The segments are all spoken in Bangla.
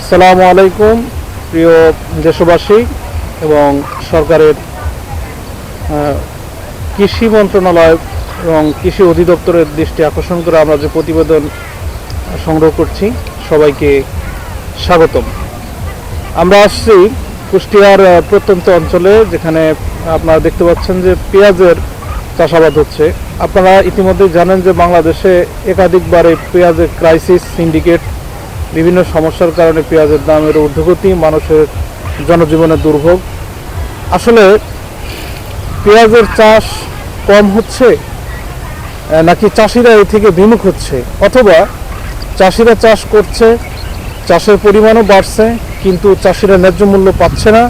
আসসালামু আলাইকুম, প্রিয় দেশবাসী এবং সরকারের কৃষি মন্ত্রণালয় এবং কৃষি অধিদপ্তরের দৃষ্টি আকর্ষণ করে আমরা যে প্রতিবেদন সংগ্রহ করছি, সবাইকে স্বাগতম। আমরা আসছি কুষ্টিয়ার প্রত্যন্ত অঞ্চলে যেখানে আপনারা দেখতে পাচ্ছেন যে পেঁয়াজের চাষাবাদ হচ্ছে। আপনারা ইতিমধ্যে জানেন যে বাংলাদেশে একাধিকবার এই পেঁয়াজের ক্রাইসিস সিন্ডিকেট বিভিন্ন সমস্যার কারণে পেঁয়াজের দামের ঊর্ধ্বগতি মানুষের জনজীবনের দুর্ভোগ। আসলে পেঁয়াজের চাষ কম হচ্ছে নাকি চাষিরা এই থেকে বিমুখ হচ্ছে? অথবা চাষিরা চাষ করছে, চাষের পরিমাণও বাড়ছে, কিন্তু চাষিরা ন্যায্য মূল্য পাচ্ছে না।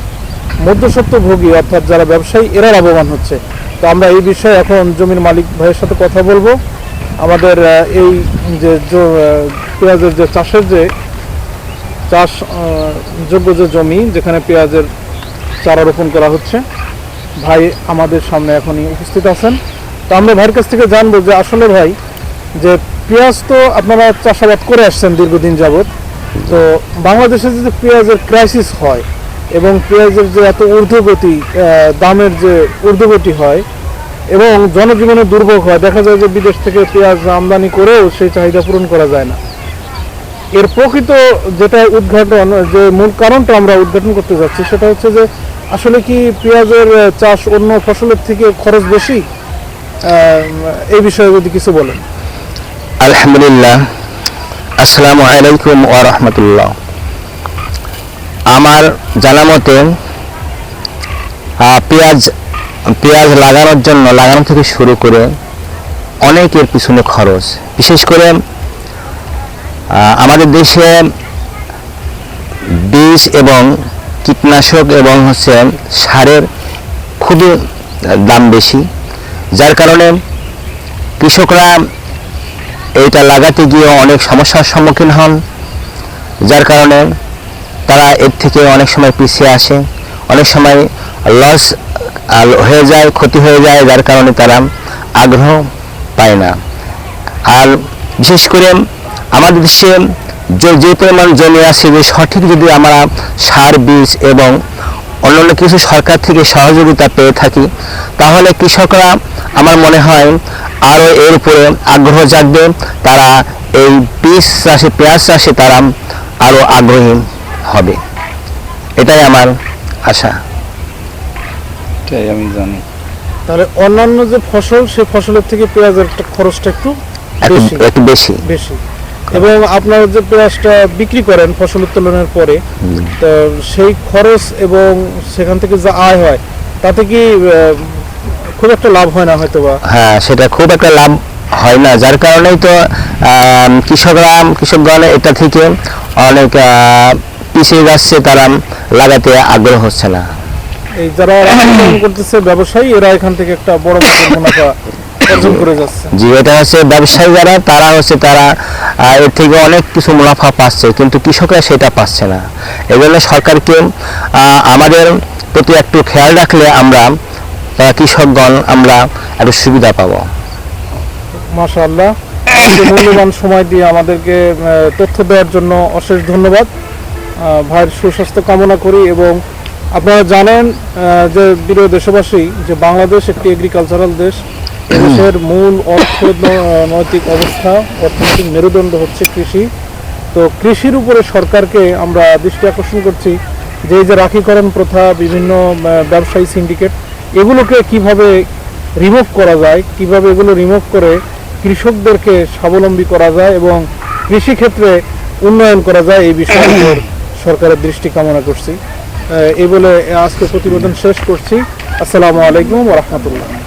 মধ্যস্বত্বভোগী, অর্থাৎ যারা ব্যবসায়ী, এরা লাভবান হচ্ছে। তো আমরা এই বিষয়ে এখন জমির মালিক ভাইয়ের সাথে কথা বলব। আমাদের এই যে পেঁয়াজের যে চাষের যে চাষ যোগ্য যে জমি, যেখানে পেঁয়াজের চারা রোপণ করা হচ্ছে, ভাই আমাদের সামনে এখনই উপস্থিত আছেন। তো আমরা ভাইয়ের কাছ থেকে জানব যে আসলে ভাই, যে পেঁয়াজ তো আপনারা চাষাবাদ করে আসছেন দীর্ঘদিন যাবৎ, তো বাংলাদেশে যে পেঁয়াজের ক্রাইসিস হয় এবং পেঁয়াজের যে এত ঊর্ধ্বগতি দামের যে ঊর্ধ্বগতি হয় এবং জনজীবনের দুর্ভোগ হয়, দেখা যায় যে বিদেশ থেকে পেঁয়াজ আমদানি করেও সেই চাহিদা পূরণ করা যায় না। এর প্রকৃত যেটা উদ্ঘাটন, যে মূল কারণটা আমরা উদ্ঘাটন করতে যাচ্ছি, সেটা হচ্ছে যে আসলে কি পেঁয়াজের চাষ অন্য ফসলের থেকে খরচ বেশি? এই বিষয়ে যদি কিছু বলেন। আলহামদুলিল্লাহ। আসসালামু আলাইকুম ওয়া রাহমাতুল্লাহ। আমার জানা মতে পেঁয়াজ পেঁয়াজ লাগানোর জন্য, লাগানো থেকে শুরু করে অনেকের পিছনে খরচ। বিশেষ করে আমাদের দেশে বীজ এবং কীটনাশক এবং হচ্ছে সারের খুবই দাম বেশি, যার কারণে কৃষকরা এইটা লাগাতে গিয়ে অনেক সমস্যার সম্মুখীন হন, যার কারণে তারা এর থেকে অনেক সময় পিছিয়ে আসে, অনেক সময় লস হয়ে যায়, ক্ষতি হয়ে যায়, যার কারণে তারা আগ্রহ পায় না। আর বিশেষ করে আমাদের দেশে যে যে পরিমাণ জমি আছে যে সঠিক যদি আমরা সার বীজ এবং অন্যান্য কিছু সরকার থেকে সহযোগিতা পেয়ে থাকি তাহলে কৃষকরা আমার মনে হয় আরও এর উপরে আগ্রহ জাগবে। তারা এই বীজ চাষে পেঁয়াজ চাষে তারা আরও আগ্রহী হবে। এটাই আমার আশা। এটাই আমি জানি। তাহলে অন্যান্য যে ফসল সে ফসলের থেকে পেঁয়াজের একটা খরচটা একটু একটু একটু বেশি। বেশি। এবং আপনারা যে পেঁয়াজটা বিক্রি করেন ফসল উত্তোলনের পরে তো সেই খরচ এবং সেখান থেকে যা আয় হয় তাতে কি খুব একটা লাভ হয় না হয়তো বা হ্যাঁ সেটা খুব একটা লাভ হয় না। যার কারণেই তো কৃষকরা কৃষকগণ এটা থেকে অনেক পিছিয়ে যাচ্ছে তারা লাগাতে আগ্রহ হচ্ছে না। এই যারা করতেছে ব্যবসায়ী এরা এখান থেকে একটা বড় মুনাফা অর্জন করে যাচ্ছে। যে এটা হচ্ছে ব্যবসায়ী যারা তারা হচ্ছে তারা এর থেকে অনেক কিছু মুনাফা পাচ্ছে কিন্তু কৃষকরা সেটা পাচ্ছে না। এই জন্য সরকারকে আমাদের প্রতি একটু খেয়াল রাখলে আমরা আহ, কৃষকগণ আমরা একটু সুবিধা পাবো। মাশাআল্লাহ। মূল্যবান সময় দিয়ে আমাদেরকে তথ্য দেওয়ার জন্য অশেষ ধন্যবাদ। ভাইয়ের সুস্বাস্থ্য কামনা করি এবং আপনারা জানেন যে প্রিয় দেশবাসী যে বাংলাদেশ একটি এগ্রিকালচারাল দেশ দেশের মূল অর্থনৈতিক অবস্থা, অর্থনৈতিক মেরুদণ্ড হচ্ছে কৃষি। তো কৃষির উপরে সরকারকে আমরা দৃষ্টি আকর্ষণ করছি যে এই যে রাখীকরণ প্রথা, বিভিন্ন ব্যবসায়ী সিন্ডিকেট এগুলোকে কীভাবে রিমুভ করা যায়, কীভাবে এগুলো রিমুভ করে কৃষকদেরকে স্বাবলম্বী করা যায় এবং কৃষি ক্ষেত্রে উন্নয়ন করা যায়, এই বিষয়ে সরকারের দৃষ্টি কামনা করছি। এই বলে আজকে প্রতিবেদন শেষ করছি। আসসালামু আলাইকুম রহমতুল্লাহ।